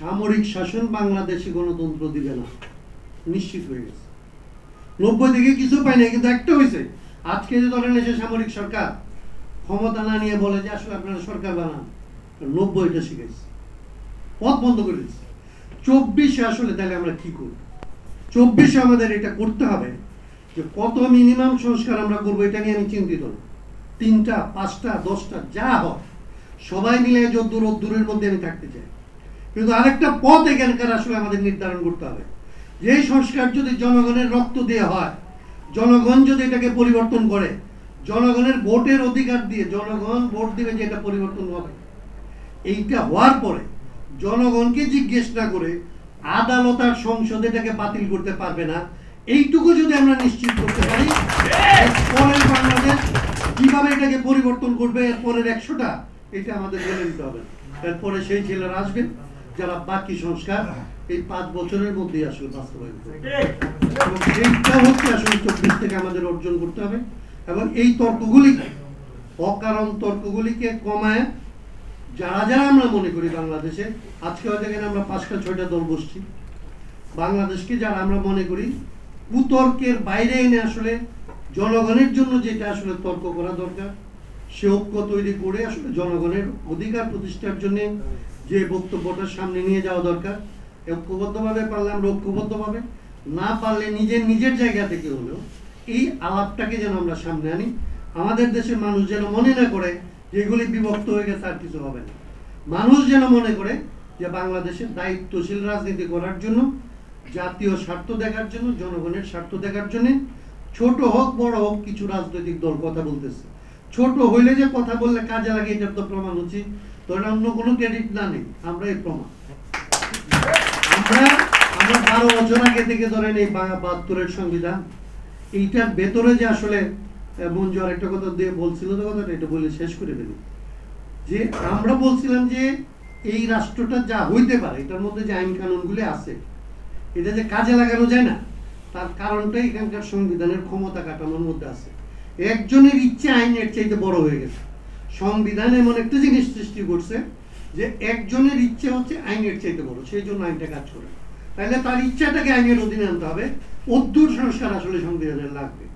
সামরিক শাসন বাংলাদেশে গণতন্ত্র দিবে না। নিশ্চিত হয়ে গেছে। নব্বই থেকে কিছু পাই না কিন্তু একটা হয়েছে। আজকে যে ধরেন এসে সামরিক সরকার ক্ষমতা না নিয়ে বলে যে, আসলে আপনারা সরকার বানান। নব্বইটা শিখেছে। পথ বন্ধ করে দিচ্ছে চব্বিশে আসলে তাহলে আমরা কি করব? চব্বিশে আমাদের এটা করতে হবে যে, কত মিনিমাম সংস্কার আমরা করব এটা নিয়ে আমি চিন্তিত না। তিনটা, পাঁচটা, দশটা, যা হয়, সবাই মিলে যদ্দূর দূরের মধ্যে আমি থাকতে চাই। কিন্তু আরেকটা পথ এখানকার আসলে আমাদের নির্ধারণ করতে হবে। যে সংস্কার যদি জনগণের রক্ত দিয়ে হয়, জনগণ যদি এটাকে পরিবর্তন করে, জনগণের ভোটের অধিকার দিয়ে, জনগণ ভোট দিবে যে এটা পরিবর্তন হবে। এইটা হওয়ার পরে জনগণকে জিজ্ঞেস না করে আদালত আর সংসদ এটাকে বাতিল করতে পারবে না। এইটুকু যদি আমরা নিশ্চিত করতে পারি পরের বাংলাদেশ কীভাবে এটাকে পরিবর্তন করবে, এর পরের একশোটা এটা আমাদের মেনে নিতে হবে। এরপরে সেই ছেলেরা আসবে যারা বাকি সংস্কার এই পাঁচ বছরের মধ্যেই আসলে বাস্তবায়ন করবে। এবং হচ্ছে আসলে চব্বিশ থেকে আমাদের অর্জন করতে হবে। এবং এই তর্কগুলিকে অকারণ তর্কগুলিকে কমায় যারা যারা আমরা মনে করি বাংলাদেশে আজকে হয়তো এখানে আমরা পাঁচটা ছয়টা দল বসছি। বাংলাদেশকে যারা আমরা মনে করি কুতর্কের বাইরে এনে আসলে জনগণের জন্য যেটা আসলে তর্ক করা দরকার সে ঐক্য তৈরি করে আসলে জনগণের অধিকার প্রতিষ্ঠার জন্য যে বক্তব্যটা সামনে নিয়ে যাওয়া দরকার, ঐক্যবদ্ধভাবে পারলে আমরা ঐক্যবদ্ধভাবে, না পারলে নিজের নিজের জায়গা থেকে হলেও এই আলাপটাকে যেন আমরা সামনে আনি। আমাদের দেশের মানুষ যেন মনে না করে যে এগুলি বিভক্ত হয়ে গেছে আর কিছু হবে না। মানুষ যেন মনে করে যে বাংলাদেশের দায়িত্বশীল রাজনীতি করার জন্য, জাতীয় স্বার্থ দেখার জন্য, জনগণের স্বার্থ দেখার জন্য ছোট হোক, বড় হোক, কিছু রাজনৈতিক দল কথা বলতেছে। ছোট হইলে যে কথা বললে কাজে লাগে, এটার তো প্রমাণ হচ্ছে তো এটা অন্য কোনো ক্রেডিট না নেই, আমরা প্রমাণ। আমরা আমরা বারো বছর আগে থেকে ধরেন এই বাহাত্তরের সংবিধান, এইটার ভেতরে যে আসলে কথা দিয়ে বলছিল তো কথাটা, এটা বলে শেষ করে ফেলি যে আমরা বলছিলাম যে এই রাষ্ট্রটা যা হইতে পারে, এটার মধ্যে যে আইন কানুনগুলি আছে, এটা যে কাজে লাগানো যায় না, তার কারণটা এখানকার সংবিধানের ক্ষমতা কাটানোর মধ্যে আছে। একজনের ইচ্ছে আইনের চাইতে বড় হয়ে গেছে। সংবিধান এমন একটা জিনিস সৃষ্টি করছে যে একজনের ইচ্ছে হচ্ছে আইনের চাইতে বড়, সেই জন্য আইনটা কাজ করে। তাহলে তার ইচ্ছাটাকে আইনের অধীনে আনতে হবে। অধ্যুর সংস্কার আসলে সংবিধানের লাগবে।